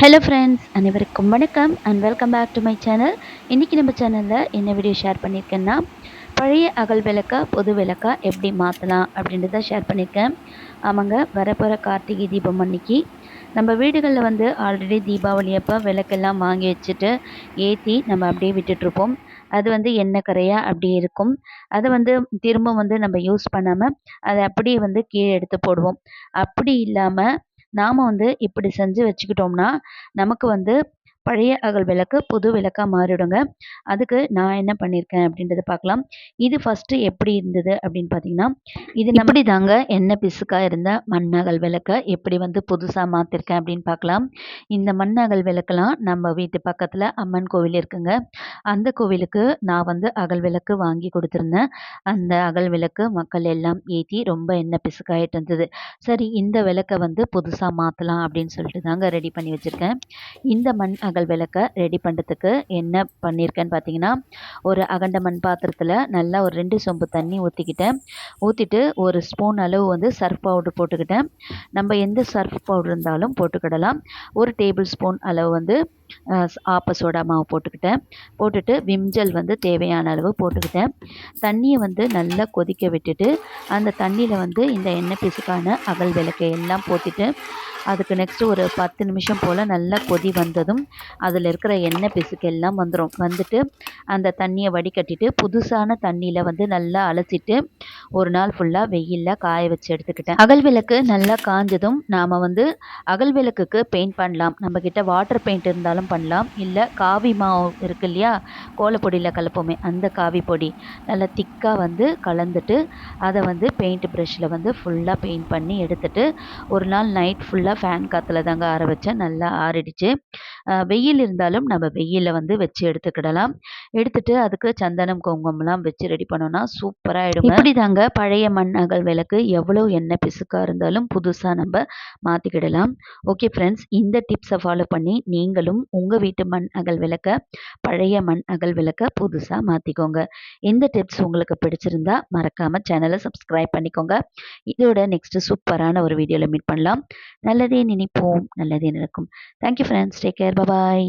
Hello friends அனைவருக்கும் வணக்கம் and welcome back to my channel இன்றைக்கி நம்ம சேனலில் என்ன வீடியோ ஷேர் பண்ணியிருக்கேன்னா பழைய அகல் விளக்கா புது விளக்கா எப்படி மாற்றலாம் அப்படின்றத ஷேர் பண்ணியிருக்கேன் ஆமாங்க வரப்போகிற கார்த்திகை தீபம் அன்னைக்கு நம்ம வீடுகளில் வந்து ஆல்ரெடி தீபாவளி அப்போ விளக்கெல்லாம் வாங்கி வச்சுட்டு ஏற்றி நம்ம அப்படியே விட்டுட்ருப்போம் அது வந்து எண்ணெய் கரையாக அப்படியே இருக்கும். அதை வந்து திரும்ப வந்து நம்ம யூஸ் பண்ணாமல் அதை அப்படியே வந்து கீழே எடுத்து போடுவோம். அப்படி இல்லாமல் நாம் வந்து இப்படி செஞ்சு வச்சுக்கிட்டோம்னா நமக்கு வந்து பழைய அகல் விளக்கு புது விளக்காக மாறிடுங்க. அதுக்கு நான் என்ன பண்ணியிருக்கேன் அப்படின்றத பார்க்கலாம். இது ஃபஸ்ட்டு எப்படி இருந்தது அப்படின்னு பார்த்தீங்கன்னா இது இப்படி தாங்க எண்ணெய் பிசுக்காக இருந்த மண்ணகல் விளக்கை எப்படி வந்து புதுசாக மாற்றிருக்கேன் அப்படின்னு பார்க்கலாம். இந்த மண்ணகல் விளக்கெல்லாம் நம்ம வீட்டு பக்கத்தில் அம்மன் கோவில் இருக்குங்க. அந்த கோவிலுக்கு நான் வந்து அகல் விளக்கு வாங்கி கொடுத்துருந்தேன். அந்த அகல் விளக்கு மக்கள் எல்லாம் ஏற்றி ரொம்ப எண்ணெய் பிசுக்காயிட்டு இருந்தது. சரி இந்த விளக்கை வந்து புதுசாக மாற்றலாம் அப்படின்னு சொல்லிட்டு தாங்க ரெடி பண்ணி வச்சுருக்கேன். இந்த மண் அகல் விளக்கை ரெடி பண்ணுறதுக்கு என்ன பண்ணியிருக்கேன்னு பார்த்தீங்கன்னா ஒரு அகண்ட மண் பாத்திரத்தில் நல்லா ஒரு ரெண்டு சொம்பு தண்ணி ஊற்றிக்கிட்டேன் ஊற்றிட்டு ஒரு ஸ்பூன் அளவு வந்து சர்ஃப் பவுடர் போட்டுக்கிட்டேன். நம்ம எந்த சர்ஃப் பவுடர் இருந்தாலும் போட்டுக்கிடலாம். ஒரு டேபிள் ஸ்பூன் அளவு வந்து ஆப்ப சோடா மாவு போட்டுக்கிட்டேன். போட்டுட்டு விம்ஜல் வந்து தேவையான அளவு போட்டுக்கிட்டேன். தண்ணியை வந்து நல்லா கொதிக்க விட்டுட்டு அந்த தண்ணியில் வந்து இந்த எண்ணெய் பிசுக்கான அகல் விளக்கை எல்லாம் போட்டுட்டு அதுக்கு நெக்ஸ்ட்டு ஒரு பத்து நிமிஷம் போல் நல்லா கொதி வந்ததும் அதில் இருக்கிற எண்ணெய் பிசுக்கு எல்லாம் வந்துடும் வந்துட்டு அந்த தண்ணியை வடிகட்டிட்டு புதுசான தண்ணியில் வந்து நல்லா அலசிட்டு ஒரு நாள் ஃபுல்லாக வெயிலில் காய வச்சு எடுத்துக்கிட்டேன். அகல் விளக்கு நல்லா காஞ்சதும் நாம் வந்து அகல் விளக்குக்கு பெயிண்ட் பண்ணலாம். நம்மக்கிட்ட வாட்டர் பெயிண்ட் இருந்தாலும் பண்ணலாம். இல்லை காவி மாவு இருக்கு இல்லையா? கோலப்பொடியில் கலப்போமே அந்த காவி பொடி. நல்லா திக்காக வந்து கலந்துட்டு அதை வந்து பெயிண்ட் ப்ரஷில் வந்து ஃபுல்லாக பெயிண்ட் பண்ணி எடுத்துட்டு ஒரு நாள் நைட் ஃபுல்லாக ஃபேன் காற்றுல தாங்க ஆற வச்சேன். நல்லா ஆறிடுச்சு. வெயில் இருந்தாலும் நம்ம வெயிலில் வந்து வச்சு எடுத்துக்கிடலாம். எடுத்துட்டு அதுக்கு சந்தனம் குங்குமம்லாம் வச்சு ரெடி பண்ணோன்னா சூப்பராகிடும் இப்படி தாங்க பழைய மண் அகல் விளக்கு எவ்வளோ எண்ணெய் பிசுக்காக இருந்தாலும் புதுசாக நம்ம மாற்றிக்கிடலாம் ஓகே ஃப்ரெண்ட்ஸ் இந்த டிப்ஸை ஃபாலோ பண்ணி நீங்களும் உங்கள் வீட்டு மண் அகல் விளக்க பழைய மண் அகல் விளக்க புதுசாக மாற்றிக்கோங்க இந்த டிப்ஸ் உங்களுக்கு பிடிச்சிருந்தா மறக்காமல் சேனலை சப்ஸ்கிரைப் பண்ணிக்கோங்க. இதோட நெக்ஸ்ட்டு சூப்பரான ஒரு வீடியோவில் மீட் பண்ணலாம். நல்லதே நினைப்போம். நல்லதே நடக்கும். Thank you friends take care bye bye